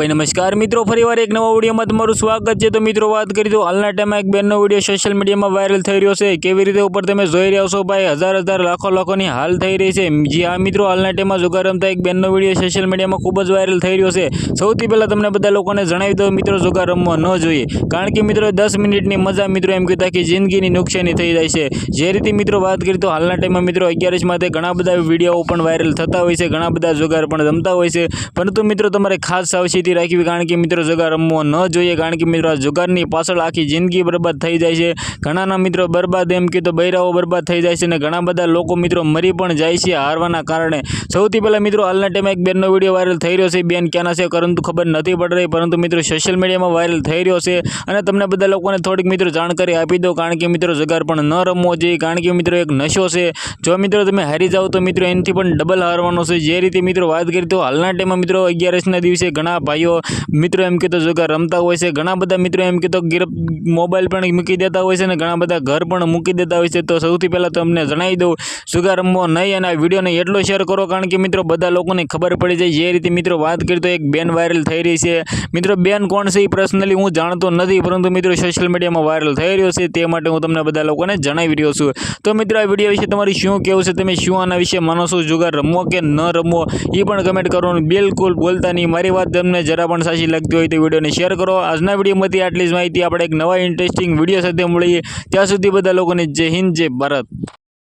ભાઈ નમસ્કાર. મિત્રો, ફરીવાર એક નવા વિડીયોમાં તમારું સ્વાગત છે. તો મિત્રો, વાત કરી તો હાલના ટાઈમમાં એક બેનનો વીડિયો સોશિયલ મીડિયામાં વાયરલ થઈ રહ્યો છે. કેવી રીતે ઉપર તમે જોઈ રહ્યા છો ભાઈ? હજાર હજાર લાખો લાખોની હાલ થઈ રહી છે. જી આ મિત્રો, હાલના ટાઈમમાં જુગાર રમતા એક બેનનો વીડિયો સોશિયલ મીડિયામાં ખૂબ જ વાયરલ થઈ રહ્યો છે. સૌથી પહેલાં તમને બધા લોકોને જણાવી દો મિત્રો, જુગાર રમવા ન જોઈએ. કારણ કે, મિત્રો, દસ મિનિટની મજા, મિત્રો, એમ કહેતા કે જિંદગીની નુકસાની થઈ જાય છે. જે રીતે, મિત્રો, વાત કરી તો હાલના ટાઈમમાં, મિત્રો અગિયારસમાં ઘણા બધા વીડિયો પણ વાયરલ થતા હોય છે. ઘણા બધા જુગાર પણ રમતા હોય છે. પરંતુ, મિત્રો, તમારે ખાસ સાવચેતી રાખવી કારણ કે મિત્રો જુગાર રમવો ન જોઈએ. કારણ કે મિત્રો જુગારની પાછળ આખી જિંદગી બરબાદ થઈ જાય છે. ઘણાના મિત્રો બરબાદ એમ કે તો બૈરાઓ બરબાદ થઈ જાય છે અને ઘણા બધા લોકો મિત્રો મરી પણ જાય છે હારવાના કારણે. સૌથી પહેલાં મિત્રો હાલના ટાઈમે એક બેનનો વીડિયો વાયરલ થઈ રહ્યો છે. બેન ક્યાંના છે પરંતુ ખબર નથી પડી રહી. પરંતુ મિત્રો સોશિયલ મીડિયામાં વાયરલ થઈ રહ્યો છે અને તમને બધા લોકોને થોડીક મિત્રો જાણકારી આપી દો કારણ કે મિત્રો જુગાર પણ ન રમવો જોઈએ. કારણ કે મિત્રો એક નશો છે. જો મિત્રો તમે હારી જાઓ તો મિત્રો એનાથી પણ ડબલ હારવાનો છે. જે રીતે મિત્રો વાત કરી તો હાલના ટાઈમમાં મિત્રો અગિયારસના દિવસે ઘણા ભાઈઓ, મિત્રો એમ કહેતો જુગાર રમતા હોય છે, ઘણા બધા મિત્રો એમ કહેતો ગિરફ, મોબાઈલ પણ મૂકી દેતા હોય છે અને ઘણા બધા ઘર પણ મૂકી દેતા હોય છે. તો સૌથી પહેલાં તમને જણાવી દઉં જુગાર રમવો નહીં અને આ વિડીયોને એટલો શેર કરો કારણ કે મિત્રો બધા લોકોને ખબર પડી જાય જે રીતે મિત્રો વાત કરી તો એક બેન વાયરલ થઈ રહી છે. મિત્રો બેન કોણ છે એ પર્સનલી હું જાણતો નથી, પરંતુ મિત્રો સોશિયલ મીડિયામાં વાયરલ થઈ રહ્યો છે. તે માટે હું તમને બધા લોકોને જણાવી રહ્યો છું. તો મિત્રો આ વીડિયો વિશે તમારી શું કહેવું છે? તમે શું આના વિશે માનો છો? જુગાર રમવો કે ન રમવો? એ પણ કમેન્ટ કરવાનું બિલકુલ બોલતા નહીં. મારી વાત તમને જરા પણ સાચી લગતી હોય તો વિડીયોને શેર કરો. આજના વિડીયોમાંથી આટલી જ માહિતી. આપણે એક નવા ઇન્ટરેસ્ટિંગ વીડિયો સાથે મળીએ. ત્યાં સુધી બધા લોકોને જય હિન્દ, જય ભારત.